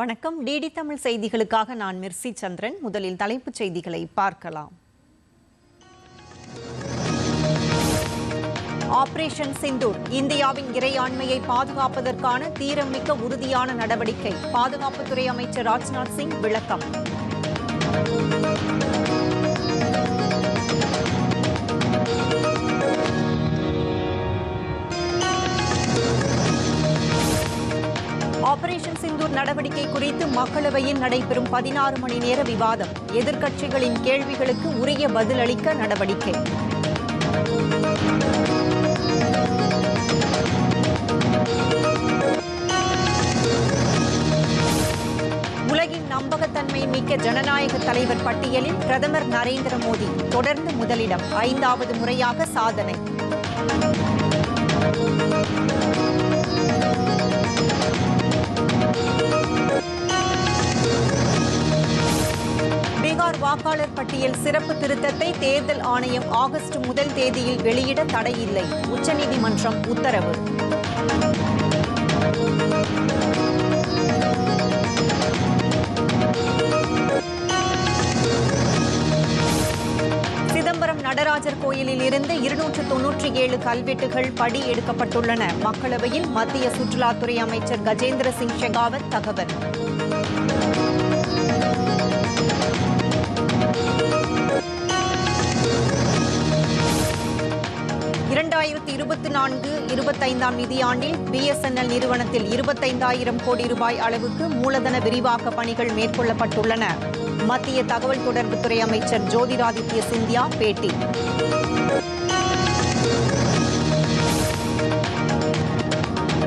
வணக்கம். டிடி தமிழ் செய்திகளுக்காக நான் மிர்சி சந்திரன். முதலில் தலைப்புச் செய்திகளை பார்க்கலாம். ஆபரேஷன் சிந்தூர். இந்தியாவின் இறையாண்மையை பாதுகாப்பதற்கான தீரமிக்க உறுதியான நடவடிக்கை. பாதுகாப்புத்துறை அமைச்சர் ராஜ்நாத் சிங் விளக்கம். ஆபரேஷன் சிந்தூர் நடவடிக்கை குறித்து மக்களவையில் நடைபெறும் பதினாறு மணி நேர விவாதம். எதிர்க்கட்சிகளின் கேள்விகளுக்கு உரிய பதிலளிக்க நடவடிக்கை. உலகின் நம்பகத்தன்மை மிக்க ஜனநாயக தலைவர் பட்டியலில் பிரதமர் நரேந்திர மோடி தொடர்ந்து முதலிடம். ஐந்தாவது முறையாக சாதனை. பீகார் வாக்காளர் பட்டியல் சிறப்பு திருத்தத்தை தேர்தல் ஆணையம் ஆகஸ்ட் முதல் தேதியில் வெளியிட தடையில்லை. உச்சநீதிமன்றம் உத்தரவு. சிதம்பரம் நடராஜர் கோயிலில் இருந்து இருநூற்று தொன்னூற்றி ஏழு கல்வெட்டுகள் படி எடுக்கப்பட்டுள்ளன. மக்களவையில் மத்திய சுற்றுலாத்துறை அமைச்சர் கஜேந்திர சிங் ஷெகாவத் தகவல். இரண்டாயிரத்தி இருபத்தி நான்கு இருபத்தைந்தாம் நிதியாண்டில் பிஎஸ்என்எல் நிறுவனத்தில் இருபத்தைந்தாயிரம் கோடி ரூபாய் அளவுக்கு மூலதன விரிவாக்க பணிகள் மேற்கொள்ளப்பட்டுள்ளன. மத்திய தகவல் தொடர்புத்துறை அமைச்சர் ஜோதிராதித்ய சிந்தியா பேட்டி.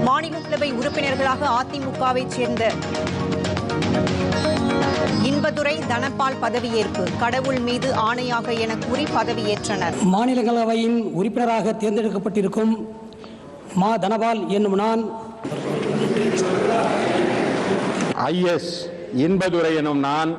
மாநிலங்களவை உறுப்பினர்களாக அதிமுகவைச் சேர்ந்த இன்பதுரை தனபால் பதவியேற்பு. கடவுள் மீது ஆணையாக என கூறி பதவியேற்றனர். மாநிலங்களவையின் உறுப்பினராக தேர்ந்தெடுக்கப்பட்டிருக்கும் மா தனபால் என்னும் நான் ஐஎஸ் இன்பதுரை எனும் நான்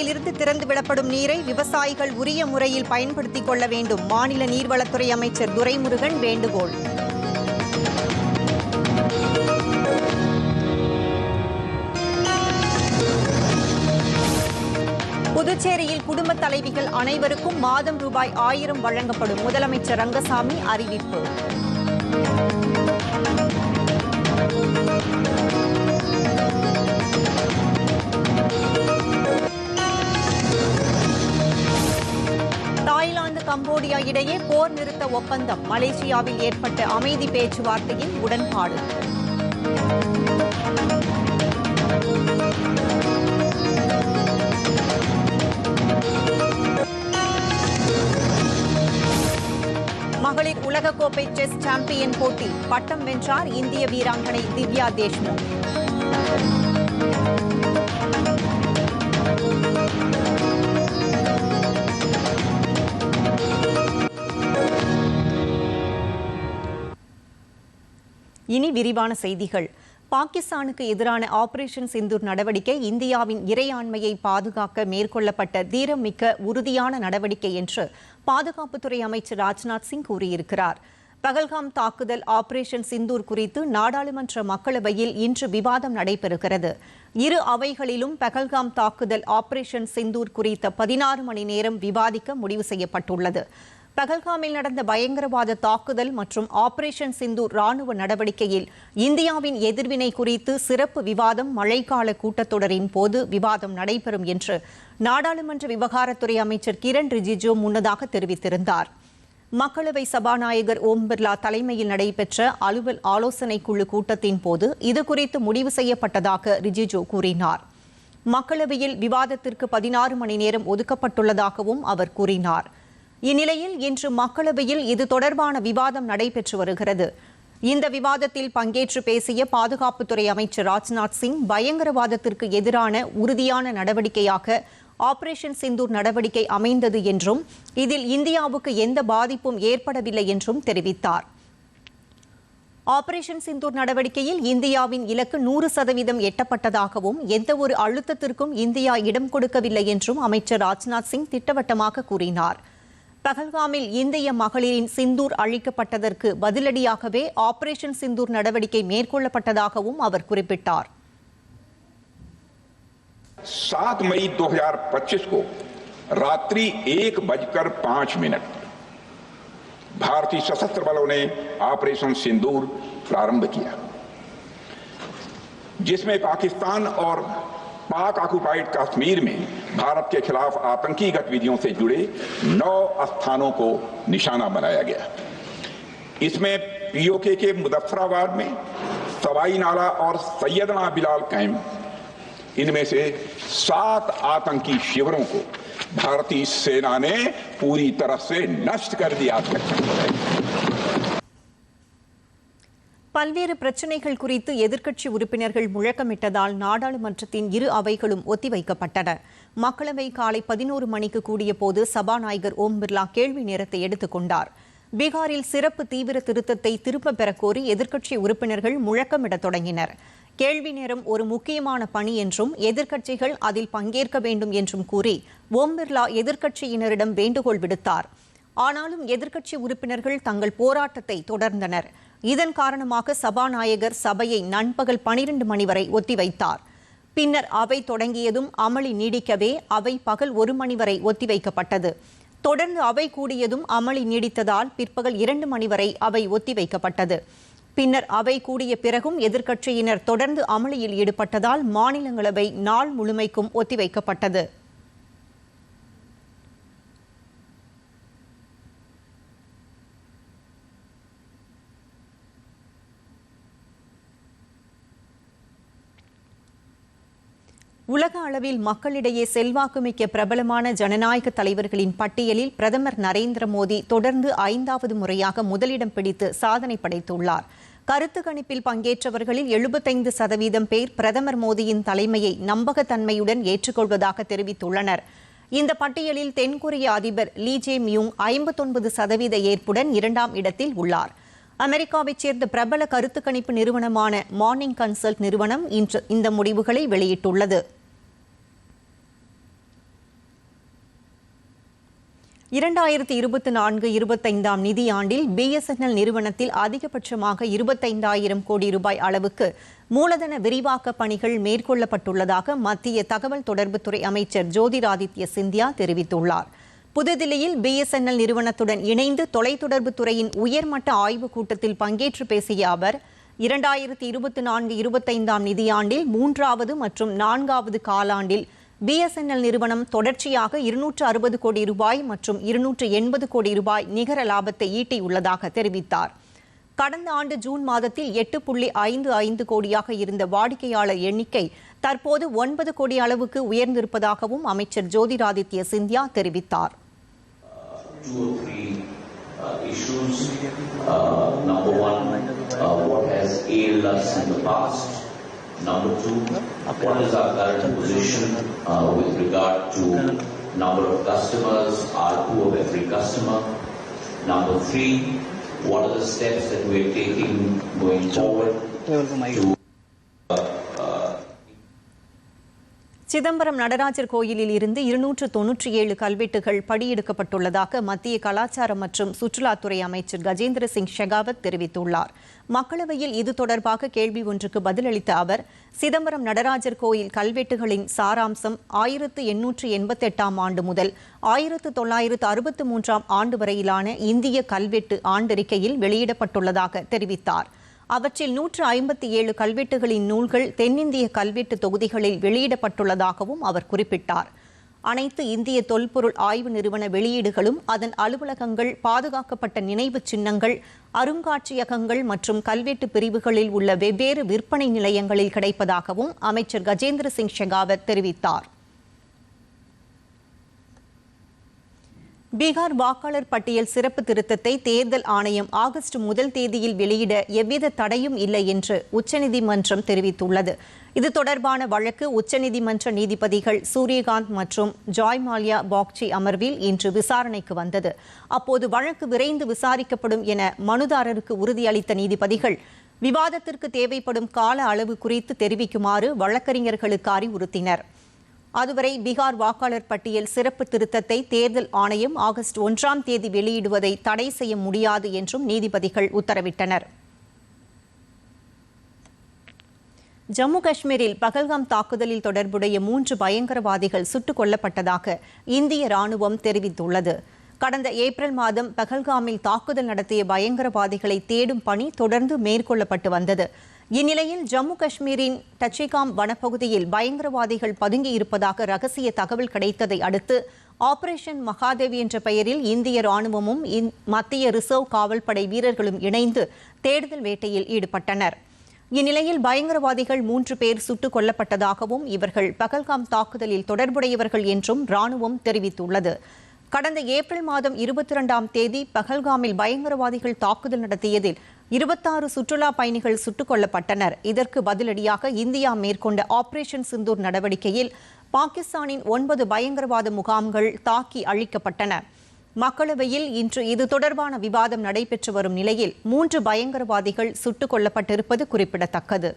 அணையிலிருந்து திறந்து விடப்படும் நீரை விவசாயிகள் உரிய முறையில் பயன்படுத்திக் கொள்ள வேண்டும். மாநில நீர்வளத்துறை அமைச்சர் துரைமுருகன் வேண்டுகோள். புதுச்சேரியில் குடும்ப தலைவிகள் அனைவருக்கும் மாதம் ரூபாய் ஆயிரம் வழங்கப்படும். முதலமைச்சர் ரங்கசாமி அறிவிப்பு. கம்போடியா இடையே போர் நிறுத்த ஒப்பந்தம். மலேசியாவில் ஏற்பட்ட அமைதி பேச்சுவார்த்தையில் உடன்பாடு. மகளிர் உலகக்கோப்பை செஸ் சாம்பியன் போட்டி பட்டம் வென்றார் இந்திய வீராங்கனை திவ்யா தேஷ்முக். இனி விரிவான செய்திகள். பாகிஸ்தானுக்கு எதிரான ஆபரேஷன் சிந்தூர் நடவடிக்கை இந்தியாவின் இறையாண்மையை பாதுகாக்க மேற்கொள்ளப்பட்ட தீரமிக்க உறுதியான நடவடிக்கை என்று பாதுகாப்புத்துறை அமைச்சர் ராஜ்நாத் சிங் கூறியிருக்கிறார். பகல்காம் தாக்குதல் ஆபரேஷன் சிந்தூர் குறித்து நாடாளுமன்ற மக்களவையில் இன்று விவாதம் நடைபெறுகிறது. இரு அவைகளிலும் பகல்காம் தாக்குதல் ஆபரேஷன் சிந்தூர் குறித்த பதினாறு மணி நேரம் விவாதிக்க முடிவு செய்யப்பட்டுள்ளது. பகல்காமில் நடந்த பயங்கரவாத தாக்குதல் மற்றும் ஆபரேஷன் சிந்து ராணுவ நடவடிக்கையில் இந்தியாவின் எதிர்வினை குறித்து சிறப்பு விவாதம் மழைக்கால கூட்டத்தொடரின் போது விவாதம் நடைபெறும் என்று நாடாளுமன்ற விவகாரத்துறை அமைச்சர் கிரண் ரிஜிஜு முன்னதாக தெரிவித்திருந்தார். மக்களவை சபாநாயகர் ஓம் பிர்லா தலைமையில் நடைபெற்ற அலுவல் ஆலோசனைக் குழு கூட்டத்தின் போது இதுகுறித்து முடிவு செய்யப்பட்டதாக ரிஜிஜு கூறினார். மக்களவையில் விவாதத்திற்கு பதினாறு மணி நேரம் ஒதுக்கப்பட்டுள்ளதாகவும் அவர் கூறினார். இந்நிலையில் இன்று மக்களவையில் இது தொடர்பான விவாதம் நடைபெற்று வருகிறது. இந்த விவாதத்தில் பங்கேற்று பேசிய பாதுகாப்புத்துறை அமைச்சர் ராஜ்நாத் சிங் பயங்கரவாதத்திற்கு எதிரான உறுதியான நடவடிக்கையாக ஆபரேஷன் சிந்தூர் நடவடிக்கை அமைந்தது என்றும் இதில் இந்தியாவுக்கு எந்த பாதிப்பும் ஏற்படவில்லை என்றும் தெரிவித்தார். ஆபரேஷன் சிந்தூர் நடவடிக்கையில் இந்தியாவின் இலக்கு நூறு சதவீதம் எட்டப்பட்டதாகவும் எந்தவொரு அழுத்தத்திற்கும் இந்தியா இடம் கொடுக்கவில்லை என்றும் அமைச்சர் ராஜ்நாத் சிங் திட்டவட்டமாக கூறினார். பகல்காமில் இந்திய மகளிரின் சிந்தூர் அழிக்கப்பட்டதற்கு பதிலடியாகவே ஆபரேஷன் சிந்தூர் நடவடிக்கை மேற்கொள்ளப்பட்டதாகவும் அவர் குறிப்பிட்டார் सात मई 2025 को रात्रि एक बजकर पांच मिनट भारतीय सशस्त्र बलों ने ऑपरेशन सिंदूर प्रारंभ किया जिसमें पाकिस्तान और पाक ऑक्युपाइड कश्मीर में भारत के खिलाफ आतंकी गतिविधियों से जुड़े नौ स्थानों को निशाना बनाया गया। इसमें पीओके के मुजफ्फराबाद में सवाई नाला और सैयदना बिलाल कैंप, इनमें से सात आतंकी शिविरों को भारतीय सेना ने पूरी तरह से नष्ट कर दिया। பல்வேறு பிரச்சினைகள் குறித்து எதிர்க்கட்சி உறுப்பினர்கள் முழக்கமிட்டதால் நாடாளுமன்றத்தின் இரு அவைகளும் ஒத்திவைக்கப்பட்டன. மக்களவை காலை பதினோரு மணிக்கு கூடிய போது சபாநாயகர் ஓம் பிர்லா கேள்வி நேரத்தை எடுத்துக் கொண்டார். பீகாரில் சிறப்பு தீவிர திருத்தத்தை திரும்பப் பெறக் கோரி எதிர்க்கட்சி உறுப்பினர்கள் முழக்கமிடத் தொடங்கினர். கேள்வி நேரம் ஒரு முக்கியமான பணி என்றும் எதிர்க்கட்சிகள் அதில் பங்கேற்க வேண்டும் என்றும் கூறி ஓம் பிர்லா எதிர்க்கட்சியினரிடம் வேண்டுகோள் விடுத்தார். ஆனாலும் எதிர்க்கட்சி உறுப்பினர்கள் தங்கள் போராட்டத்தை தொடர்ந்தனர். இதன் காரணமாக சபாநாயகர் சபையை நண்பகல் பனிரெண்டு மணி வரை ஒத்திவைத்தார். பின்னர் அவை தொடங்கியதும் அமளி நீடிக்கவே அவை பகல் ஒரு மணி வரை ஒத்திவைக்கப்பட்டது. தொடர்ந்து அவை கூடியதும் அமளி நீடித்ததால் பிற்பகல் இரண்டு மணி வரை அவை ஒத்திவைக்கப்பட்டது. பின்னர் அவை கூடிய பிறகும் எதிர்க்கட்சியினர் தொடர்ந்து அமளியில் ஈடுபட்டதால் மாநிலங்களவை நாள் முழுமைக்கும் ஒத்திவைக்கப்பட்டது. உலக அளவில் மக்களிடையே செல்வாக்குமிக்க பிரபலமான ஜனநாயக தலைவர்களின் பட்டியலில் பிரதமர் நரேந்திர மோடி தொடர்ந்து ஐந்தாவது முறையாக முதலிடம் பிடித்து சாதனை படைத்துள்ளார். கருத்து கணிப்பில் பங்கேற்றவர்களில் எழுபத்தைந்து சதவீதம் பேர் பிரதமர் மோடியின் தலைமையை நம்பகத்தன்மையுடன் ஏற்றுக்கொள்வதாக தெரிவித்துள்ளனர். இந்த பட்டியலில் தென்கொரிய அதிபர் லீ ஜே மியூங் ஐம்பத்தொன்பது சதவீத ஏற்புடன் இரண்டாம் இடத்தில் உள்ளார். அமெரிக்காவைச் சேர்ந்த பிரபல கருத்து கணிப்பு நிறுவனமான மார்னிங் கன்சல்ட் நிறுவனம் இன்று இந்த முடிவுகளை வெளியிட்டுள்ளது. இரண்டாயிரத்தி இருபத்தி நான்கு இருபத்தைந்தாம் நிதியாண்டில் பிஎஸ்என்எல் நிறுவனத்தில் அதிகபட்சமாக இருபத்தைந்தாயிரம் கோடி ரூபாய் அளவுக்கு மூலதன விரிவாக்க பணிகள் மேற்கொள்ளப்பட்டுள்ளதாக மத்திய தகவல் தொடர்புத்துறை அமைச்சர் ஜோதிராதித்ய சிந்தியா தெரிவித்துள்ளார். புதுதில்லியில் பிஎஸ்என்எல் நிறுவனத்துடன் இணைந்து தொலைத்தொடர்பு துறையின் உயர்மட்ட ஆய்வுக் கூட்டத்தில் பங்கேற்று பேசிய அவர் இரண்டாயிரத்தி இருபத்தி நான்கு இருபத்தைந்தாம் நிதியாண்டில் மூன்றாவது மற்றும் நான்காவது காலாண்டில் பிஎஸ்என்எல் நிறுவனம் தொடர்ச்சியாக இருநூற்று அறுபது கோடி ரூபாய் மற்றும் இருநூற்று எண்பது கோடி ரூபாய் நிகர லாபத்தை ஈட்டியுள்ளதாக தெரிவித்தார் கடந்த ஆண்டு ஜூன் மாதத்தில் எட்டு புள்ளி ஐந்து ஐந்து கோடியாக இருந்த வாடிக்கையாளர் எண்ணிக்கை தற்போது ஒன்பது கோடி அளவுக்கு உயர்ந்திருப்பதாகவும் அமைச்சர் ஜோதிராதித்ய சிந்தியா தெரிவித்தார் uh, issues. Uh, number one, uh, what has ailed us in the past. Number two, what is our current position uh, with regard to number of customers, ARPU of every customer. Number three, what are the steps that we're taking going forward to Chidambaram Natarajar கோயிலில் இருந்து இருநூற்று தொன்னூற்றி ஏழு கல்வெட்டுகள் படியெடுக்கப்பட்டுள்ளதாக மத்திய கலாச்சாரம் மற்றும் சுற்றுலாத்துறை அமைச்சர் கஜேந்திர சிங் ஷெகாவத் தெரிவித்துள்ளார். மக்களவையில் இது தொடர்பாக கேள்வி ஒன்றுக்கு பதிலளித்த அவர் சிதம்பரம் நடராஜர் கோயில் கல்வெட்டுகளின் சாராம்சம் ஆயிரத்து எண்ணூற்று எண்பத்தெட்டாம் ஆண்டு முதல் ஆயிரத்து தொள்ளாயிரத்து அறுபத்து மூன்றாம் ஆண்டு வரையிலான இந்திய கல்வெட்டு ஆண்டறிக்கையில் வெளியிடப்பட்டுள்ளதாக தெரிவித்தார். அவற்றில் நூற்று ஐம்பத்தி ஏழு கல்வெட்டுகளின் நூல்கள் தென்னிந்திய கல்வெட்டு தொகுதிகளில் வெளியிடப்பட்டுள்ளதாகவும் அவர் குறிப்பிட்டார். அனைத்து இந்திய தொல்பொருள் ஆய்வு நிறுவன வெளியீடுகளும் அதன் அலுவலகங்கள் பாதுகாக்கப்பட்ட நினைவுச் சின்னங்கள் அருங்காட்சியகங்கள் மற்றும் கல்வெட்டு பிரிவுகளில் உள்ள வெவ்வேறு விற்பனை நிலையங்களில் கிடைப்பதாகவும் அமைச்சர் கஜேந்திர சிங் ஷெகாவத் தெரிவித்தார். பீகார் வாக்காளர் பட்டியல் சிறப்பு திருத்தத்தை தேர்தல் ஆணையம் ஆகஸ்ட் முதல் தேதியில் வெளியிட எவ்வித தடையும் இல்லை என்று உச்சநீதிமன்றம் தெரிவித்துள்ளது. இது தொடர்பான வழக்கு உச்சநீதிமன்ற நீதிபதிகள் சூரியகாந்த் மற்றும் ஜாய் மால்யா பாக்சி அமர்வில் இன்று விசாரணைக்கு வந்தது. அப்போது வழக்கு விரைந்து விசாரிக்கப்படும் என மனுதாரருக்கு உறுதியளித்த நீதிபதிகள் விவாதத்திற்கு தேவைப்படும் கால அளவு குறித்து தெரிவிக்குமாறு வழக்கறிஞர்களுக்கு அறிவுறுத்தினர். அதுவரை பீகார் வாக்காளர் பட்டியல் சிறப்பு திருத்தத்தை தேர்தல் ஆணையம் ஆகஸ்ட் ஒன்றாம் தேதி வெளியிடுவதை தடை செய்ய முடியாது என்றும் நீதிபதிகள் உத்தரவிட்டனர். ஜம்மு காஷ்மீரில் பகல்காம் தாக்குதலில் தொடர்புடைய மூன்று பயங்கரவாதிகள் சுட்டுக் கொல்லப்பட்டதாக இந்திய ராணுவம் தெரிவித்துள்ளது. கடந்த ஏப்ரல் மாதம் பகல்காமில் தாக்குதல் நடத்திய பயங்கரவாதிகளை தேடும் பணி தொடர்ந்து மேற்கொள்ளப்பட்டு வந்தது. இந்நிலையில் ஜம்மு காஷ்மீரின் டச்சிகாம் வனப்பகுதியில் பயங்கரவாதிகள் பதுங்கியிருப்பதாக ரகசிய தகவல் கிடைத்ததை அடுத்து ஆபரேஷன் மகாதேவி என்ற பெயரில் இந்திய ராணுவமும் மத்திய ரிசர்வ் காவல்படை வீரர்களும் இணைந்து தேடுதல் வேட்டையில் ஈடுபட்டனர். இந்நிலையில் பயங்கரவாதிகள் மூன்று பேர் சுட்டுக் கொல்லப்பட்டதாகவும் இவர்கள் பகல்காம் தாக்குதலில் தொடர்புடையவர்கள் என்றும் ராணுவம் தெரிவித்துள்ளது. கடந்த ஏப்ரல் மாதம் இருபத்தி இரண்டாம் தேதி பகல்காமில் பயங்கரவாதிகள் தாக்குதல் நடத்தியதில் இருபத்தாறு சுற்றுலா பயணிகள் சுட்டுக் கொல்லப்பட்டனர். இதற்கு பதிலடியாக இந்தியா மேற்கொண்ட ஆபரேஷன் சிந்தூர் நடவடிக்கையில் பாகிஸ்தானின் ஒன்பது பயங்கரவாத முகாம்கள் தாக்கி அழிக்கப்பட்டன. மக்களவையில் இன்று இது தொடர்பான விவாதம் நடைபெற்று வரும் நிலையில் மூன்று பயங்கரவாதிகள் சுட்டுக் கொல்லப்பட்டிருப்பது குறிப்பிடத்தக்கது.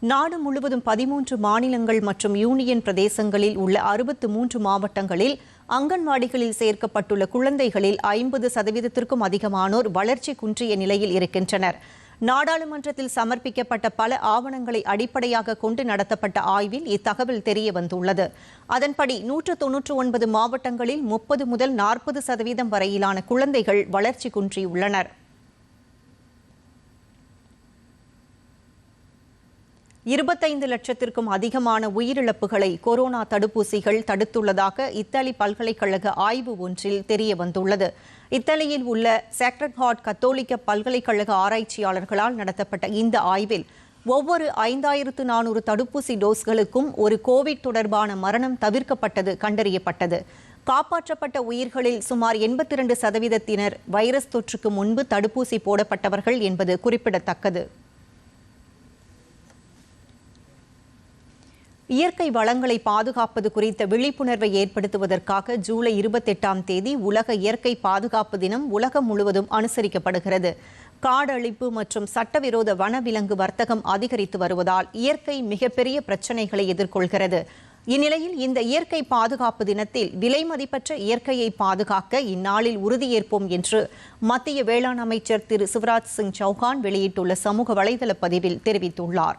நாடு முழுவதும் பதிமூன்று மாநிலங்கள் மற்றும் யூனியன் பிரதேசங்களில் உள்ள அறுபத்து மூன்று மாவட்டங்களில் அங்கன்வாடிகளில் சேர்க்கப்பட்டுள்ள குழந்தைகளில் ஐம்பது சதவீதத்திற்கும் அதிகமானோர் வளர்ச்சி குன்றிய நிலையில் இருக்கின்றனர். நாடாளுமன்றத்தில் சமர்ப்பிக்கப்பட்ட பல ஆவணங்களை அடிப்படையாக கொண்டு நடத்தப்பட்ட ஆய்வில் இத்தகவல் தெரிய வந்துள்ளது அதன்படி நூற்று தொன்னூற்று ஒன்பது மாவட்டங்களில் முப்பது முதல் நாற்பது சதவீதம் வரையிலான குழந்தைகள் வளர்ச்சி குன்றியுள்ளனர். இருபத்தைந்து லட்சத்திற்கும் அதிகமான உயிரிழப்புகளை கொரோனா தடுப்பூசிகள் தடுத்துள்ளதாக இத்தாலி பல்கலைக்கழக ஆய்வு ஒன்றில் தெரிய வந்துள்ளது இத்தாலியில் உள்ள சேக்ரட் ஹார்ட் கத்தோலிக்க பல்கலைக்கழக ஆராய்ச்சியாளர்களால் நடத்தப்பட்ட இந்த ஆய்வில் ஒவ்வொரு ஐந்தாயிரத்து நானூறு தடுப்பூசி டோஸ்களுக்கும் ஒரு கோவிட் தொடர்பான மரணம் தவிர்க்கப்பட்டது கண்டறியப்பட்டது. காப்பாற்றப்பட்ட உயிர்களில் சுமார் எண்பத்தி இரண்டு சதவீதத்தினர் வைரஸ் தொற்றுக்கு முன்பு தடுப்பூசி போடப்பட்டவர்கள் என்பது குறிப்பிடத்தக்கது. இயற்கை வளங்களை பாதுகாப்பது குறித்த விழிப்புணர்வை ஏற்படுத்துவதற்காக ஜூலை இருபத்தெட்டாம் தேதி உலக இயற்கை பாதுகாப்பு தினம் உலகம் முழுவதும் அனுசரிக்கப்படுகிறது. காடழிப்பு மற்றும் சட்டவிரோத வனவிலங்கு வர்த்தகம் அதிகரித்து வருவதால் இயற்கை மிகப்பெரிய பிரச்சனைகளை எதிர்கொள்கிறது. இந்நிலையில் இந்த இயற்கை பாதுகாப்பு தினத்தில் விலை மதிப்பற்ற இயற்கையை பாதுகாக்க இந்நாளில் உறுதியேற்போம் என்று மத்திய வேளாண் அமைச்சர் திரு சிவராஜ் சிங் சௌகான் வெளியிட்டுள்ள சமூக வலைதள பதிவில் தெரிவித்துள்ளார்.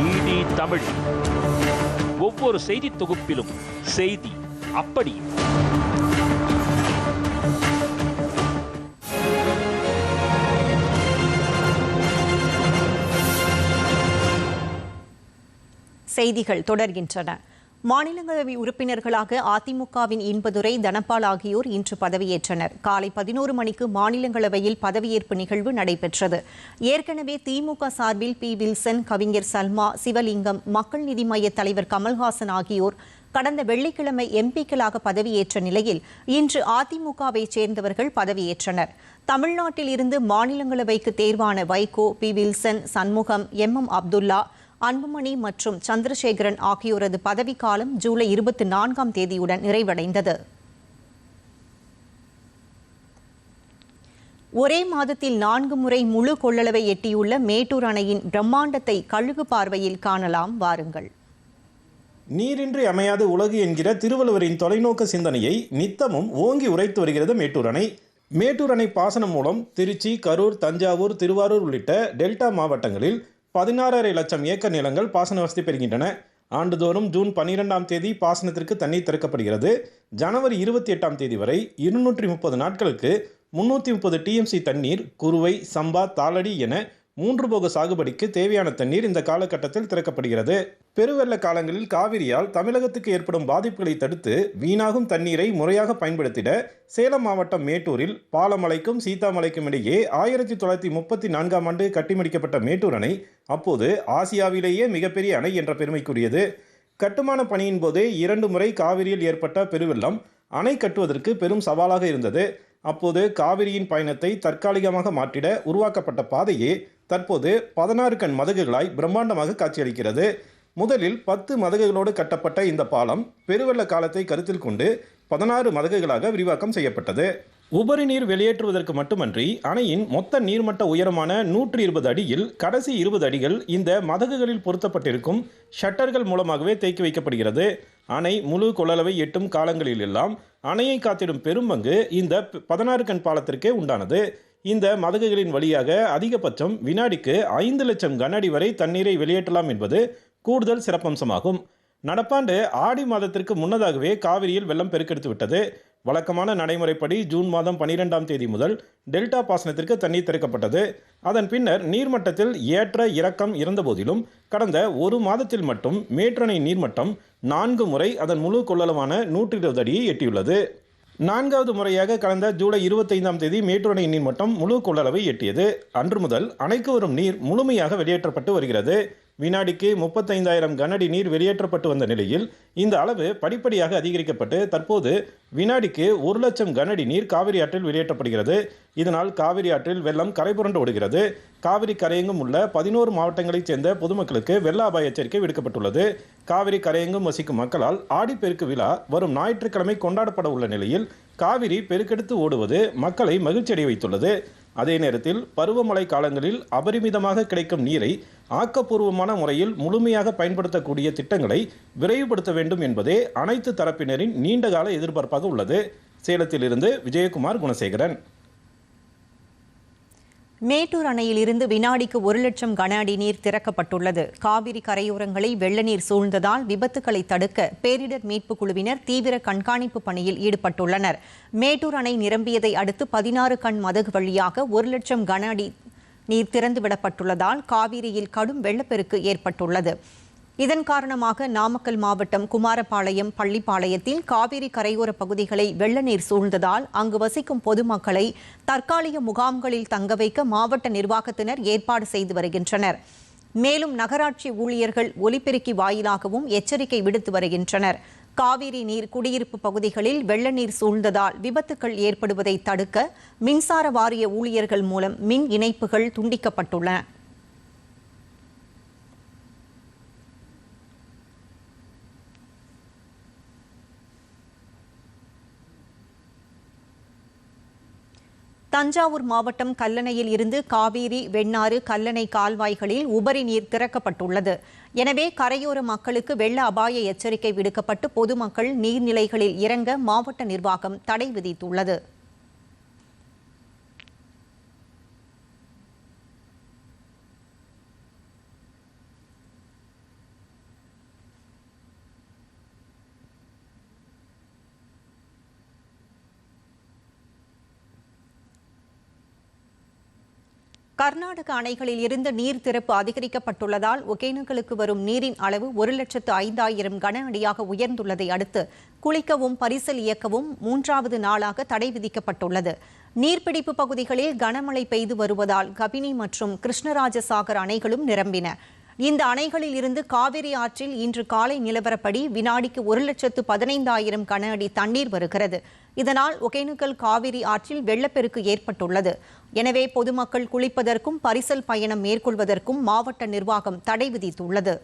டிடி தமிழ். ஒவ்வொரு செய்தி தொகுப்பிலும் செய்தி அப்படி. செய்திகள் தொடர்கின்றன. மாநிலங்களவை உறுப்பினர்களாக அதிமுகவின் இன்பதுரை தனபால் ஆகியோர் இன்று பதவியேற்றனர். காலை பதினோரு மணிக்கு மாநிலங்களவையில் பதவியேற்பு நிகழ்வு நடைபெற்றது. ஏற்கனவே திமுக சார்பில் பி. வில்சன் கவிஞர் சல்மா சிவலிங்கம் மக்கள் நீதி மைய தலைவர் கமல்ஹாசன் ஆகியோர் கடந்த வெள்ளிக்கிழமை எம்பிக்களாக பதவியேற்ற நிலையில் இன்று அதிமுகவை சேர்ந்தவர்கள் பதவியேற்றனர். தமிழ்நாட்டில் இருந்து மாநிலங்களவைக்கு தேர்வான Vaiko P. Wilson Shanmugam M. M. Abdullah Anbumani மற்றும் சந்திரசேகரன் ஆகியோரது பதவிக்காலம் ஜூலை இருபத்தி நான்காம் தேதியுடன் நிறைவடைந்தது. ஒரே மாதத்தில் நான்கு முறை முழு கொள்ளளவை எட்டியுள்ள மேட்டூர் அணையின் பிரம்மாண்டத்தை கழுகு பார்வையில் காணலாம். வாருங்கள். நீரின்றி அமையாது உலகு என்கிற திருவள்ளுவரின் தொலைநோக்கு சிந்தனையை நித்தமும் ஓங்கி உரைத்து வருகிறது மேட்டூர் அணை. மேட்டூர் அணை பாசனம் மூலம் திருச்சி கரூர் தஞ்சாவூர் திருவாரூர் உள்ளிட்ட டெல்டா மாவட்டங்களில் பதினாறரை லட்சம் ஏக்கர் நிலங்கள் பாசன வசதி பெறுகின்றன. ஆண்டுதோறும் ஜூன் பன்னிரெண்டாம் தேதி பாசனத்திற்கு தண்ணீர் திறக்கப்படுகிறது. ஜனவரி இருபத்தி எட்டாம் தேதி வரை இருநூற்றி முப்பது நாட்களுக்கு முன்னூற்றி முப்பது டிஎம்சி தண்ணீர் குறுவை சம்பா தாளடி என மூன்று போக சாகுபடிக்கு தேவையான தண்ணீர் இந்த காலகட்டத்தில் திறக்கப்படுகிறது. பெருவெள்ள காலங்களில் காவிரியால் தமிழகத்துக்கு ஏற்படும் பாதிப்புகளை தடுத்து வீணாகும் தண்ணீரை முறையாக பயன்படுத்திட சேலம் மாவட்டம் மேட்டூரில் பாலமலைக்கும் சீதாமலைக்கும் இடையே ஆயிரத்தி தொள்ளாயிரத்தி முப்பத்தி நான்காம் ஆண்டு கட்டிமடிக்கப்பட்ட மேட்டூர் அணை அப்போது ஆசியாவிலேயே மிகப்பெரிய அணை என்ற பெருமைக்குரியது. கட்டுமான பணியின் போதே இரண்டு முறை காவிரியில் ஏற்பட்ட பெருவெள்ளம் அணை கட்டுவதற்கு பெரும் சவாலாக இருந்தது. அப்போது காவிரியின் பயணத்தை தற்காலிகமாக மாற்றிட உருவாக்கப்பட்ட பாதையே தற்போது பதினாறு கண் மதகுகளாய் பிரம்மாண்டமாக காட்சியளிக்கிறது. முதலில் பத்து மதகுகளோடு கட்டப்பட்ட இந்த பாலம் பெருவெள்ள காலத்தை கருத்தில் கொண்டு பதினாறு மதகுகளாக விரிவாக்கம் செய்யப்பட்டது. உபரி நீர் வெளியேற்றுவதற்கு மட்டுமன்றி அணையின் மொத்த நீர்மட்ட உயரமான நூற்றி இருபது அடியில் கடைசி இருபது அடிகள் இந்த மதகுகளில் பொருத்தப்பட்டிருக்கும் ஷட்டர்கள் மூலமாகவே தேக்கி வைக்கப்படுகிறது. அணை முழு கொள்ளளவை எட்டும் காலங்களிலெல்லாம் அணையை காத்திடும் பெரும்பங்கு இந்த பதினாறு கண் பாலத்திற்கே உண்டானது. இந்த மதகுகளின் வழியாக அதிகபட்சம் வினாடிக்கு ஐந்து லட்சம் கனஅடி வரை தண்ணீரை வெளியேற்றலாம் என்பது கூடுதல் சிறப்பம்சமாகும். நடப்பாண்டு ஆடி மாதத்திற்கு முன்னதாகவே காவிரியில் வெள்ளம் பெருக்கெடுத்து விட்டது. வழக்கமான நடைமுறைப்படி ஜூன் மாதம் பனிரெண்டாம் தேதி முதல் டெல்டா பாசனத்திற்கு தண்ணீர் திறக்கப்பட்டது. அதன் பின்னர் நீர்மட்டத்தில் ஏற்ற இறக்கம் இருந்தபோதிலும் கடந்த ஒரு மாதத்தில் மட்டும் மேற்றணை நீர்மட்டம் நான்கு முறை அதன் முழு கொள்ளளவான நூற்றி இருபது அடியை எட்டியுள்ளது. நான்காவது முறையாக கடந்த ஜூலை இருபத்தைந்தாம் தேதி மேட்டூர் அணை நீர்மட்டம் முழு கொள்ளளவை எட்டியது. அன்று முதல் அணைக்கு வரும் நீர் முழுமையாக வெளியேற்றப்பட்டு வருகிறது. வினாடிக்கு முப்பத்தைந்தாயிரம் கனஅடி நீர் வெளியேற்றப்பட்டு வந்த நிலையில் இந்த அளவு படிப்படியாக அதிகரிக்கப்பட்டு தற்போது வினாடிக்கு ஒரு லட்சம் கனஅடி நீர் காவிரி ஆற்றில் வெளியேற்றப்படுகிறது. இதனால் காவிரி ஆற்றில் வெள்ளம் கரைபுரண்டு ஓடுகிறது. காவிரி கரையெங்கும் உள்ள பதினோரு மாவட்டங்களைச் சேர்ந்த பொதுமக்களுக்கு வெள்ள அபாய எச்சரிக்கை விடுக்கப்பட்டுள்ளது. காவிரி கரையெங்கும் வசிக்கும் மக்களால் ஆடிப்பெருக்கு விழா வரும் ஞாயிற்றுக்கிழமை கொண்டாடப்பட உள்ள நிலையில் காவிரி பெருக்கெடுத்து ஓடுவது மக்களை மகிழ்ச்சியடைய வைத்துள்ளது. அதே நேரத்தில் பருவமழை காலங்களில் அபரிமிதமாக கிடைக்கும் நீரை ஆக்கப்பூர்வமான முறையில் முழுமையாக பயன்படுத்தக்கூடிய திட்டங்களை விரைவுபடுத்த வேண்டும் என்பதே அனைத்து தரப்பினரின் நீண்டகால எதிர்பார்ப்பாக உள்ளது. சேலத்திலிருந்து விஜயகுமார் குணசேகரன். மேட்டூர் அணையில் இருந்து வினாடிக்கு ஒரு லட்சம் கன அடி நீர் திறக்கப்பட்டுள்ளது. காவிரி கரையோரங்களை வெள்ள நீர் சூழ்ந்ததால் விபத்துகளை தடுக்க பேரிடர் மீட்புக் குழுவினர் தீவிர கண்காணிப்பு பணியில் ஈடுபட்டுள்ளனர். மேட்டூர் அணை நிரம்பியதை அடுத்து பதினாறு கண் மதகு வழியாக ஒரு லட்சம் கன அடி நீர் திறந்துவிடப்பட்டுள்ளதால் காவிரியில் கடும் வெள்ளப்பெருக்கு ஏற்பட்டுள்ளது. இதன் காரணமாக நாமக்கல் மாவட்டம் குமாரபாளையம் பள்ளிப்பாளையத்தில் காவிரி கரையோர பகுதிகளை வெள்ள நீர் சூழ்ந்ததால் அங்கு வசிக்கும் பொதுமக்களை தற்காலிக முகாம்களில் தங்க வைக்க மாவட்ட நிர்வாகத்தினர் ஏற்பாடு செய்து வருகின்றனர். மேலும் நகராட்சி ஊழியர்கள் ஒலிபெருக்கி வாயிலாகவும் எச்சரிக்கை விடுத்து வருகின்றனர். காவிரி நீர் குடியிருப்பு பகுதிகளில் வெள்ள நீர் சூழ்ந்ததால் விபத்துக்கள் ஏற்படுவதை தடுக்க மின்சார வாரிய ஊழியர்கள் மூலம் மின் இணைப்புகள் துண்டிக்கப்பட்டுள்ளன. தஞ்சாவூர் மாவட்டம் கல்லணையில் இருந்து காவேரி வெண்ணாறு கல்லணை கால்வாய்களில் உபரி நீர் திறக்கப்பட்டுள்ளது. எனவே கரையோர மக்களுக்கு வெள்ள அபாய எச்சரிக்கை விடுக்கப்பட்டு பொதுமக்கள் நீர்நிலைகளில் இறங்க மாவட்ட நிர்வாகம் தடை விதித்துள்ளது. கர்நாடக அணைகளில் இருந்து நீர் திறப்பு அதிகரிக்கப்பட்டுள்ளதால் ஒகேனக்கலுக்கு வரும் நீரின் அளவு ஒரு லட்சத்து ஐந்தாயிரம் கன அடியாக உயர்ந்துள்ளதை அடுத்து குளிக்கவும் பரிசல் இயக்கவும் மூன்றாவது நாளாக தடை விதிக்கப்பட்டுள்ளது. நீர்பிடிப்பு பகுதிகளில் கனமழை பெய்து வருவதால் கபினி மற்றும் கிருஷ்ணராஜசாகர் அணைகளும் நிரம்பின. இந்த அணைகளில் இருந்து காவிரி ஆற்றில் இன்று காலை நிலவரப்படி வினாடிக்கு ஒரு லட்சத்து பதினைந்தாயிரம் கன அடி தண்ணீர் வருகிறது. இதனால் ஒகேனக்கல் காவிரி ஆற்றில் வெள்ளப்பெருக்கு ஏற்பட்டுள்ளது. எனவே பொதுமக்கள் குளிப்பதற்கும் பரிசல் பயணம் மேற்கொள்வதற்கும் மாவட்ட நிர்வாகம் தடை விதித்துள்ளது.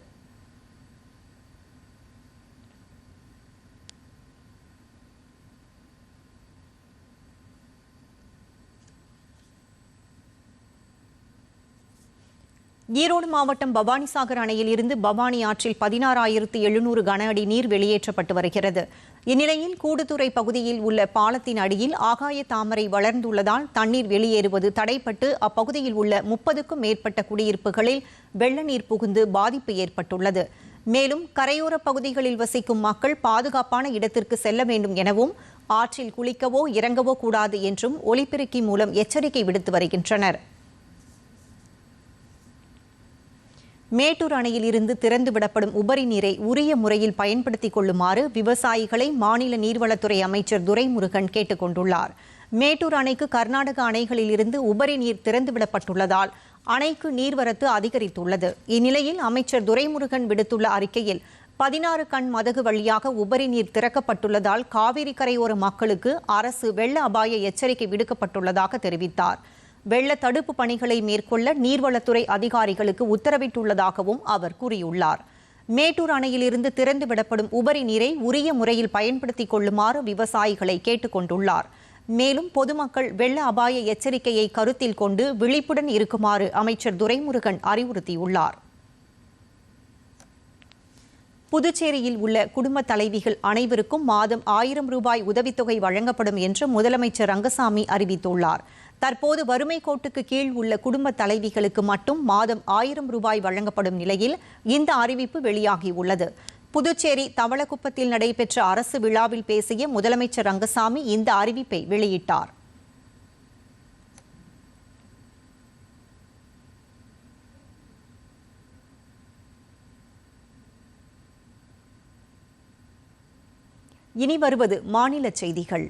ஈரோடு மாவட்டம் பவானிசாகர் அணையில் இருந்து பவானி ஆற்றில் பதினாறாயிரத்து எழுநூறு கன அடி நீர் வெளியேற்றப்பட்டு வருகிறது. இந்நிலையில் கூடுதுறை பகுதியில் உள்ள பாலத்தின் அடியில் ஆகாய தாமரை வளர்ந்துள்ளதால் தண்ணீர் வெளியேறுவது தடைப்பட்டு அப்பகுதியில் உள்ள முப்பதுக்கும் மேற்பட்ட குடியிருப்புகளில் வெள்ள நீர் புகுந்து பாதிப்பு ஏற்பட்டுள்ளது. மேலும் கரையோர பகுதிகளில் வசிக்கும் மக்கள் பாதுகாப்பான இடத்திற்கு செல்ல வேண்டும் எனவும் ஆற்றில் குளிக்கவோ இறங்கவோ கூடாது என்றும் ஒலிபெருக்கி மூலம் எச்சரிக்கை விடுத்து வருகின்றனர். மேட்டூர் அணையில் இருந்து திறந்துவிடப்படும் உபரி நீரை உரிய முறையில் பயன்படுத்திக் கொள்ளுமாறு விவசாயிகளை மாநில நீர்வளத்துறை அமைச்சர் துரைமுருகன் கேட்டுக் கொண்டுள்ளார். மேட்டூர் அணைக்கு கர்நாடக அணைகளில் இருந்து உபரி நீர் திறந்துவிடப்பட்டுள்ளதால் அணைக்கு நீர்வரத்து அதிகரித்துள்ளது. இந்நிலையில் அமைச்சர் துரைமுருகன் விடுத்துள்ள அறிக்கையில் பதினாறு கண் மதகு வழியாக உபரி நீர் திறக்கப்பட்டுள்ளதால் காவிரி கரையோர மக்களுக்கு அரசு வெள்ள அபாய எச்சரிக்கை விடுக்கப்பட்டுள்ளதாக தெரிவித்தார். வெள்ள தடுப்பு பணிகளை மேற்கொள்ள நீர்வளத்துறை அதிகாரிகளுக்கு உத்தரவிட்டுள்ளதாகவும் அவர் கூறியுள்ளார். மேட்டூர் அணையிலிருந்து திறந்துவிடப்படும் உபரி நீரை உரிய முறையில் பயன்படுத்திக் கொள்ளுமாறு விவசாயிகளை கேட்டுக் கொண்டுள்ளார். மேலும் பொதுமக்கள் வெள்ள அபாய எச்சரிக்கையை கருத்தில் கொண்டு விழிப்புடன் இருக்குமாறு அமைச்சர் துரைமுருகன் அறிவுறுத்தியுள்ளார். புதுச்சேரியில் உள்ள குடும்ப தலைவிகள் அனைவருக்கும் மாதம் ஆயிரம் ரூபாய் உதவித்தொகை வழங்கப்படும் என்று முதலமைச்சர் ரங்கசாமி அறிவித்துள்ளார். தற்போது வறுமை கோட்டுக்கு கீழ் உள்ள குடும்ப தலைவிகளுக்கு மட்டும் மாதம் ஆயிரம் ரூபாய் வழங்கப்படும் நிலையில் இந்த அறிவிப்பு வெளியாகியுள்ளது. புதுச்சேரி தவளக்குப்பத்தில் நடைபெற்ற அரசு விழாவில் பேசிய முதலமைச்சர் ரங்கசாமி இந்த அறிவிப்பை வெளியிட்டார். இனி வருவது மாநில செய்திகள்.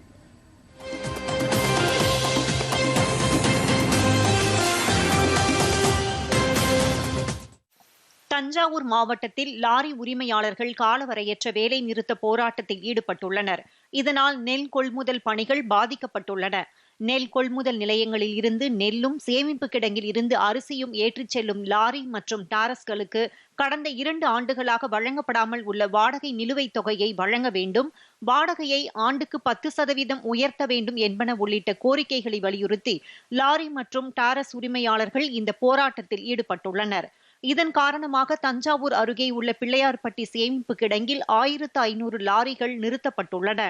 தஞ்சாவூர் மாவட்டத்தில் லாரி உரிமையாளர்கள் காலவரையற்ற வேலை நிறுத்த போராட்டத்தில் ஈடுபட்டுள்ளனர். இதனால் நெல் கொள்முதல் பணிகள் பாதிக்கப்பட்டுள்ளன. நெல் கொள்முதல் நிலையங்களில் இருந்து நெல்லும் சேமிப்பு கிடங்கில் இருந்து அரிசியும் ஏற்றிச் செல்லும் லாரி மற்றும் டாரஸ்களுக்கு கடந்த இரண்டு ஆண்டுகளாக வழங்கப்படாமல் உள்ள வாடகை நிலுவைத் தொகையை வழங்க வேண்டும். வாடகையை ஆண்டுக்கு பத்து சதவீதம் உயர்த்த வேண்டும் என்பன உள்ளிட்ட கோரிக்கைகளை வலியுறுத்தி லாரி மற்றும் டாரஸ் உரிமையாளர்கள் இந்த போராட்டத்தில் ஈடுபட்டுள்ளனர். இதன் காரணமாக தஞ்சாவூர் அருகே உள்ள பிள்ளையார்பட்டி சேமிப்பு கிடங்கில் ஆயிரத்து ஐநூறு லாரிகள் நிறுத்தப்பட்டுள்ளன.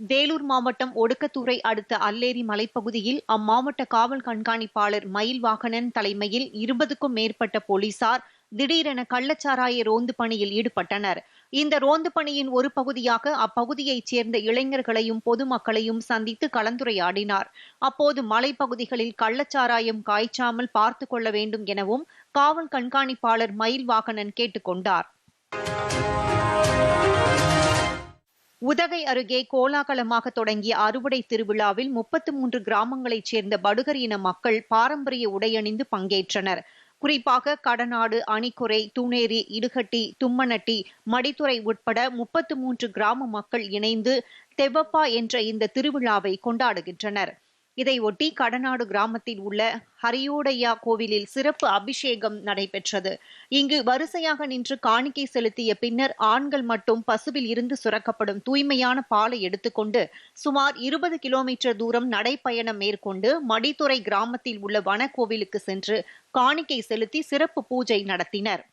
வேலூர் மாவட்டம் ஒடுக்கத்தூரை அடுத்த அல்லேரி மலைப்பகுதியில் அம்மாவட்ட காவல் கண்காணிப்பாளர் மயில் வாகனன் தலைமையில் இருபதுக்கும் மேற்பட்ட போலீசார் திடீரென கள்ளச்சாராய ரோந்து பணியில் ஈடுபட்டனர். இந்த ரோந்து பணியின் ஒரு பகுதியாக அப்பகுதியைச் சேர்ந்த இளைஞர்களையும் பொதுமக்களையும் சந்தித்து கலந்துரையாடினார். அப்போது மலைப்பகுதிகளில் கள்ளச்சாராயம் காய்ச்சாமல் பார்த்து கொள்ள வேண்டும் எனவும் காவல் கண்காணிப்பாளர் மயில் வாகனன் கேட்டுக்கொண்டார். உதகை அருகே கோலாகலமாக தொடங்கிய அறுவடை திருவிழாவில் முப்பத்து மூன்று கிராமங்களைச் சேர்ந்த படுகர் இன மக்கள் பாரம்பரிய உடையணிந்து பங்கேற்றனர். குறிப்பாக கடநாடு அணிக்குறை துணேரி இடுகட்டி தும்மனட்டி மடித்துறை உட்பட முப்பத்து மூன்று கிராம மக்கள் இணைந்து தெவப்பா என்ற இந்த திருவிழாவை கொண்டாடுகின்றனர். இதையொட்டி கடநாடு கிராமத்தில் உள்ள ஹரியோடையா கோவிலில் சிறப்பு அபிஷேகம் நடைபெற்றது. இங்கு வரிசையாக நின்று காணிக்கை செலுத்திய பின்னர் ஆண்கள் மட்டும் பசுவில் இருந்து சுரக்கப்படும் தூய்மையான பாலை எடுத்துக்கொண்டு சுமார் இருபது கிலோமீட்டர் தூரம் நடைப்பயணம் மேற்கொண்டு மடித்துறை கிராமத்தில் உள்ள வனக்கோவிலுக்கு சென்று காணிக்கை செலுத்தி சிறப்பு பூஜை நடத்தினர்.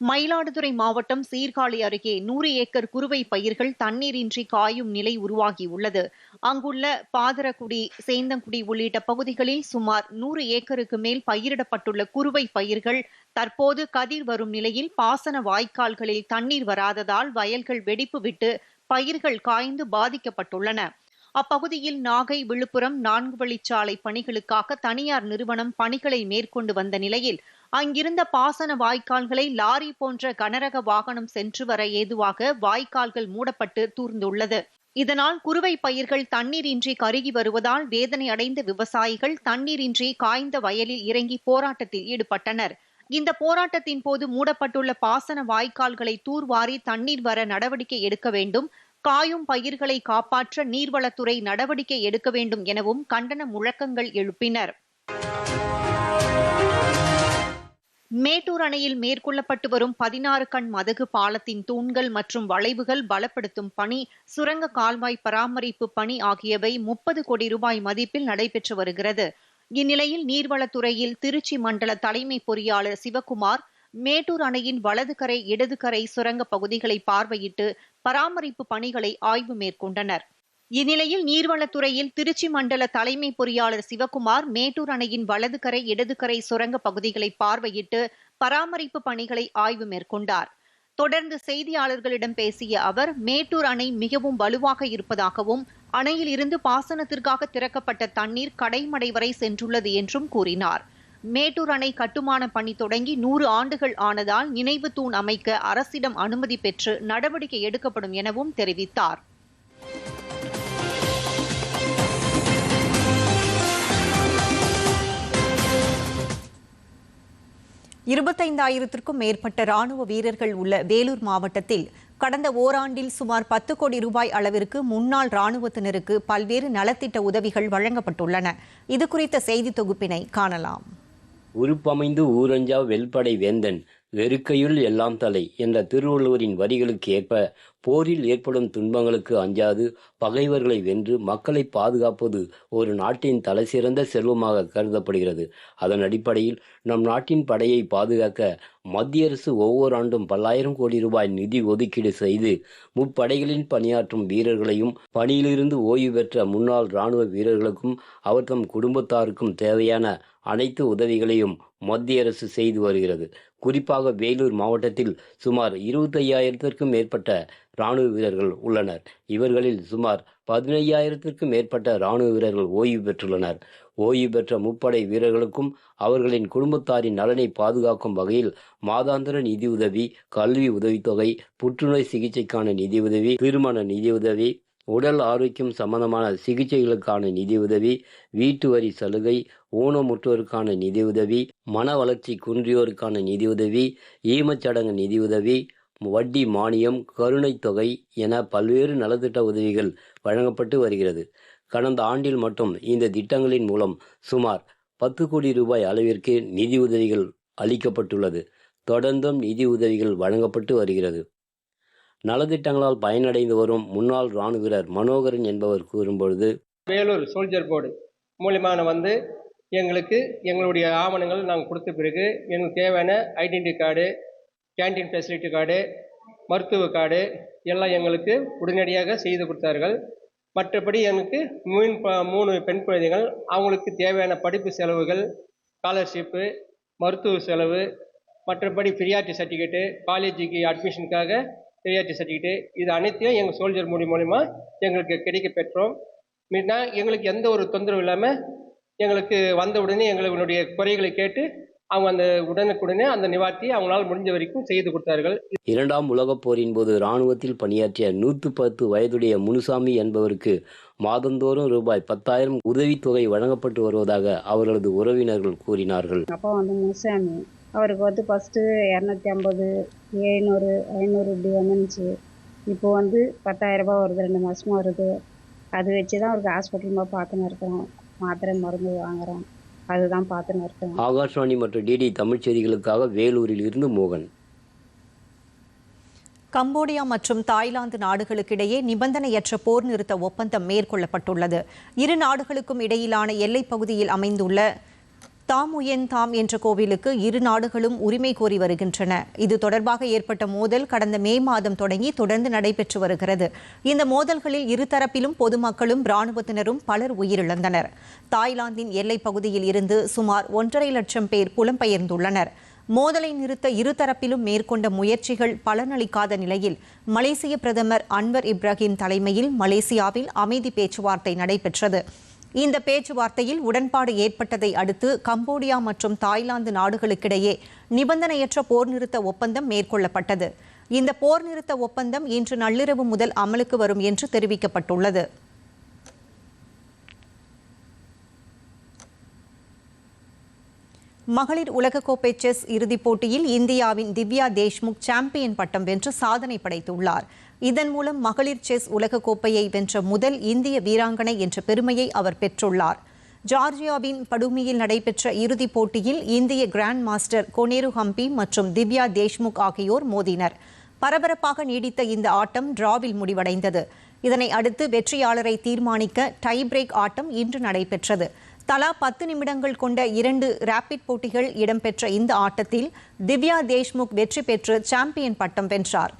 மயிலாடுதுறை மாவட்டம் சீர்காழி அருகே நூறு ஏக்கர் குறுவை பயிர்கள் தண்ணீரின்றி காயும் நிலை உருவாகியுள்ளது. அங்குள்ள பாதரக்குடி சேந்தங்குடி உள்ளிட்ட பகுதிகளில் சுமார் நூறு ஏக்கருக்கு மேல் பயிரிடப்பட்டுள்ள குறுவை பயிர்கள் தற்போது கதிர் வரும் நிலையில் பாசன வாய்க்கால்களில் தண்ணீர் வராததால் வயல்கள் வெடிப்பு விட்டு பயிர்கள் காய்ந்து பாதிக்கப்பட்டுள்ளன. அப்பகுதியில் நாகை விழுப்புரம் நான்கு வழிச்சாலை பணிகளுக்காக தனியார் நிறுவனம் பணிகளை மேற்கொண்டு வந்த நிலையில் அங்கிருந்த பாசன வாய்க்கால்களை லாரி போன்ற கனரக வாகனம் சென்று வர ஏதுவாக வாய்க்கால்கள் மூடப்பட்டு தூர்ந்துள்ளது. இதனால் குறுவை பயிர்கள் தண்ணீரின்றி கருகி வருவதால் வேதனை அடைந்த விவசாயிகள் தண்ணீரின்றி காய்ந்த வயலில் இறங்கி போராட்டத்தில் ஈடுபட்டனர். இந்த போராட்டத்தின் போது மூடப்பட்டுள்ள பாசன வாய்க்கால்களை தூர்வாரி தண்ணீர் வர நடவடிக்கை எடுக்க வேண்டும். காயும் பயிர்களை காப்பாற்ற நீர்வளத்துறை நடவடிக்கை எடுக்க வேண்டும் எனவும் கண்டன முழக்கங்கள் எழுப்பினர். மேட்டூர் அணையில் மேற்கொள்ளப்பட்டு வரும் பதினாறு கண் மதகு பாலத்தின் தூண்கள் மற்றும் வளைவுகள் பலப்படுத்தும் பணி சுரங்க கால்வாய் பராமரிப்பு பணி ஆகியவை முப்பது கோடி ரூபாய் மதிப்பில் நடைபெற்று வருகிறது. இந்நிலையில் நீர்வளத்துறையில் திருச்சி மண்டல தலைமை பொறியாளர் சிவகுமார் மேட்டூர் அணையின் வலது கரை இடது கரை சுரங்க பகுதிகளை பார்வையிட்டு பராமரிப்பு பணிகளை ஆய்வு மேற்கொண்டனர். இந்நிலையில் நீர்வளத்துறையில் திருச்சி மண்டல தலைமை பொறியாளர் சிவகுமார் மேட்டூர் அணையின் வலது கரை இடதுகரை சுரங்க பகுதிகளை பார்வையிட்டு பராமரிப்பு பணிகளை ஆய்வு மேற்கொண்டார். தொடர்ந்து செய்தியாளர்களிடம் பேசிய அவர் மேட்டூர் அணை மிகவும் வலுவாக இருப்பதாகவும் அணையில் இருந்து பாசனத்திற்காக திறக்கப்பட்ட தண்ணீர் கடைமடை வரை சென்றுள்ளது என்றும் கூறினார். மேட்டூர் அணை கட்டுமான பணி தொடங்கி நூறு ஆண்டுகள் ஆனதால் நினைவு தூண் அமைக்க அரசிடம் அனுமதி பெற்று நடவடிக்கை எடுக்கப்படும் எனவும் தெரிவித்தார். இருபத்தைந்தாயிரத்திற்கும் மேற்பட்ட ராணுவ வீரர்கள் உள்ள வேலூர் மாவட்டத்தில் கடந்த ஓராண்டில் சுமார் பத்து கோடி ரூபாய் அளவிற்கு முன்னாள் ராணுவத்தினருக்கு பல்வேறு நலத்திட்ட உதவிகள் வழங்கப்பட்டுள்ளன. இது குறித்த செய்தி தொகுப்பினை காணலாம். உருப்பமைந்து ஊரஞ்சா வெல்படை வேந்தன் வெறுக்கையுள் எல்லாம் தலை என்ற திருவள்ளுவரின் வரிகளுக்கு ஏற்ப போரில் ஏற்படும் துன்பங்களுக்கு அஞ்சாது பகைவர்களை வென்று மக்களை பாதுகாப்பது ஒரு நாட்டின் தலைசிறந்த செல்வமாக கருதப்படுகிறது. அதன் அடிப்படையில் நம் நாட்டின் படையை பாதுகாக்க மத்திய அரசு ஒவ்வொரு ஆண்டும் பல்லாயிரம் கோடி ரூபாய் நிதி ஒதுக்கீடு செய்து முப்படைகளில் பணியாற்றும் வீரர்களையும் பணியிலிருந்து ஓய்வு பெற்ற முன்னாள் இராணுவ வீரர்களுக்கும் அவர் தம் குடும்பத்தாருக்கும் தேவையான அனைத்து உதவிகளையும் மத்திய அரசு செய்து வருகிறது. குறிப்பாக வேலூர் மாவட்டத்தில் சுமார் இருபத்தையாயிரத்திற்கும் மேற்பட்ட இராணுவ வீரர்கள் உள்ளனர். இவர்களில் சுமார் பதினையாயிரத்திற்கும் மேற்பட்ட இராணுவ வீரர்கள் ஓய்வு பெற்றுள்ளனர். ஓய்வு பெற்ற முப்படை வீரர்களுக்கும் அவர்களின் குடும்பத்தாரின் நலனை பாதுகாக்கும் வகையில் மாதாந்திர நிதியுதவி கல்வி உதவித்தொகை புற்றுநோய் சிகிச்சைக்கான நிதியுதவி திருமண நிதியுதவி உடல் ஆரோக்கியம் சம்பந்தமான சிகிச்சைகளுக்கான நிதியுதவி வீட்டு வரி சலுகை ஊனமுற்றோருக்கான நிதியுதவி மன வளர்ச்சி குன்றியோருக்கான நிதியுதவி ஈமச்சடங்கு நிதியுதவி வட்டி மானியம் கருணைத் தொகை என பல்வேறு நலத்திட்ட உதவிகள் வழங்கப்பட்டு வருகிறது. கடந்த ஆண்டில் மட்டும் இந்த திட்டங்களின் மூலம் சுமார் பத்து கோடி ரூபாய் அளவிற்கு நிதி உதவிகள் அளிக்கப்பட்டுள்ளது. தொடர்ந்தும் நிதி உதவிகள் வழங்கப்பட்டு வருகிறது. நலத்திட்டங்களால் பயனடைந்து வரும் முன்னாள் இராணுவ வீரர் மனோகரன் என்பவர் கூறும்பொழுது வேலூர் சோல்ஜர் போர்டு மூலியமான வந்து எங்களுக்கு எங்களுடைய ஆவணங்கள் நாங்கள் கொடுத்த பிறகு எங்களுக்கு தேவையான identity card canteen facility card மருத்துவ கார்டு எல்லாம் எங்களுக்கு உடனடியாக செய்து கொடுத்தார்கள். மற்றபடி எனக்கு மூணு ப- மூணு பெண் குழந்தைகள் அவங்களுக்கு தேவையான படிப்பு செலவுகள் ஸ்காலர்ஷிப்பு மருத்துவ செலவு மற்றபடி பிரியாட்டி சர்டிஃபிகேட்டு காலேஜுக்கு அட்மிஷனுக்காக பிரியாட்டி சர்டிஃபிகேட்டு இது அனைத்தையும் எங்கள் சோல்ஜர் மூலி மூலிமா எங்களுக்கு கிடைக்க பெற்றோம். மீனா எங்களுக்கு எந்த ஒரு தொந்தரவும் இல்லாமல் எங்களுக்கு வந்த உடனே எங்களுடைய குறைகளை கேட்டு அவங்க அந்த உடனுக்குடனே அந்த நிவார்த்தி அவங்களால முடிஞ்ச வரைக்கும் செய்து கொடுத்தார்கள். இரண்டாம் உலகப் போரின் போது இராணுவத்தில் பணியாற்றிய நூற்று பத்து வயதுடைய முனுசாமி என்பவருக்கு மாதந்தோறும் ரூபாய் பத்தாயிரம் உதவித்தொகை வழங்கப்பட்டு வருவதாக அவர்களது உறவினர்கள் கூறினார்கள். அப்பா வந்து முனுசாமி அவருக்கு வந்து ஃபஸ்ட்டு இரநூத்தி ஐம்பது எழுநூறு ஐநூறு இப்படி வந்துருந்துச்சு. இப்போ வந்து பத்தாயிரம் ரூபாய் வருது ரெண்டு மாதமாக வருது. அது வச்சு தான் அவருக்கு ஹாஸ்பிட்டல் போய் பார்த்துன்னு இருக்கிறோம் மாத்திரை மருந்து வாங்குறோம். அதுதான் பார்த்துன்னு இருக்கிறோம் ஆகாஷ்வாணி மற்றும் டிடி தமிழ்ச் செய்திகளுக்காக வேலூரில் இருந்து மோகன். கம்போடியா மற்றும் தாய்லாந்து நாடுகளுக்கிடையே நிபந்தனையற்ற போர் நிறுத்த ஒப்பந்தம் மேற்கொள்ளப்பட்டுள்ளது. இரு நாடுகளுக்கும் இடையிலான எல்லைப் பகுதியில் அமைந்துள்ள தாமுயன் தாம் என்ற கோவிலுக்கு இரு நாடுகளும் உரிமை கோரி வருகின்றன. இது தொடர்பாக ஏற்பட்ட மோதல் கடந்த மே மாதம் தொடங்கி தொடர்ந்து நடைபெற்று வருகிறது. இந்த மோதல்களில் இருதரப்பிலும் பொதுமக்களும் இராணுவத்தினரும் பலர் உயிரிழந்தனர். தாய்லாந்தின் எல்லைப் பகுதியில் இருந்து சுமார் ஒன்றரை லட்சம் பேர் புலம்பெயர்ந்துள்ளனர். மோதலை நிறுத்த இருதரப்பிலும் மேற்கொண்ட முயற்சிகள் பலனளிக்காத நிலையில் மலேசிய பிரதமர் அன்வர் இப்ராஹிம் தலைமையில் மலேசியாவில் அமைதி பேச்சுவார்த்தை நடைபெற்றது. இந்த பேச்சுவார்த்தையில் உடன்பாடு ஏற்பட்டதை அடுத்து கம்போடியா மற்றும் தாய்லாந்து நாடுகளுக்கிடையே நிபந்தனையற்ற போர் நிறுத்த ஒப்பந்தம் மேற்கொள்ளப்பட்டது. இந்த போர் நிறுத்த ஒப்பந்தம் இன்று நள்ளிரவு முதல் அமலுக்கு வரும் என்று தெரிவிக்கப்பட்டுள்ளது. மகளிர் உலகக்கோப்பை செஸ் இறுதிப் போட்டியில் இந்தியாவின் திவ்யா தேஷ்முக் சாம்பியன் பட்டம் வென்று சாதனை படைத்துள்ளார். இதன் மூலம் மகளிர் செஸ் உலகக்கோப்பையை வென்ற முதல் இந்திய வீராங்கனை என்ற பெருமையை அவர் பெற்றுள்ளார். ஜார்ஜியாவின் படுமியில் நடைபெற்ற இறுதிப் போட்டியில் இந்திய கிராண்ட் மாஸ்டர் கொனேரு ஹம்பி மற்றும் திவ்யா தேஷ்முக் ஆகியோர் மோதினர். பரபரப்பாக நீடித்த இந்த ஆட்டம் டிராவில் முடிவடைந்தது. இதனை அடுத்து வெற்றியாளரை தீர்மானிக்க டை பிரேக் ஆட்டம் இன்று நடைபெற்றது. தலா பத்து நிமிடங்கள் கொண்ட இரண்டு ரேபிட் போட்டிகள் இடம்பெற்ற இந்த ஆட்டத்தில் திவ்யா தேஷ்முக் வெற்றி பெற்று சாம்பியன் பட்டம் வென்றார்.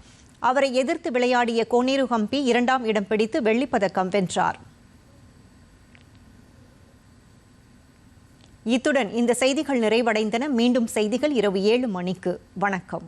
அவரை எதிர்த்து விளையாடிய கோனேரு ஹம்பி இரண்டாம் இடம் பிடித்து வெள்ளிப்பதக்கம் வென்றார். இத்துடன் இந்த செய்திகள் நிறைவடைந்தன. மீண்டும் செய்திகள் இரவு ஏழு மணிக்கு. வணக்கம்.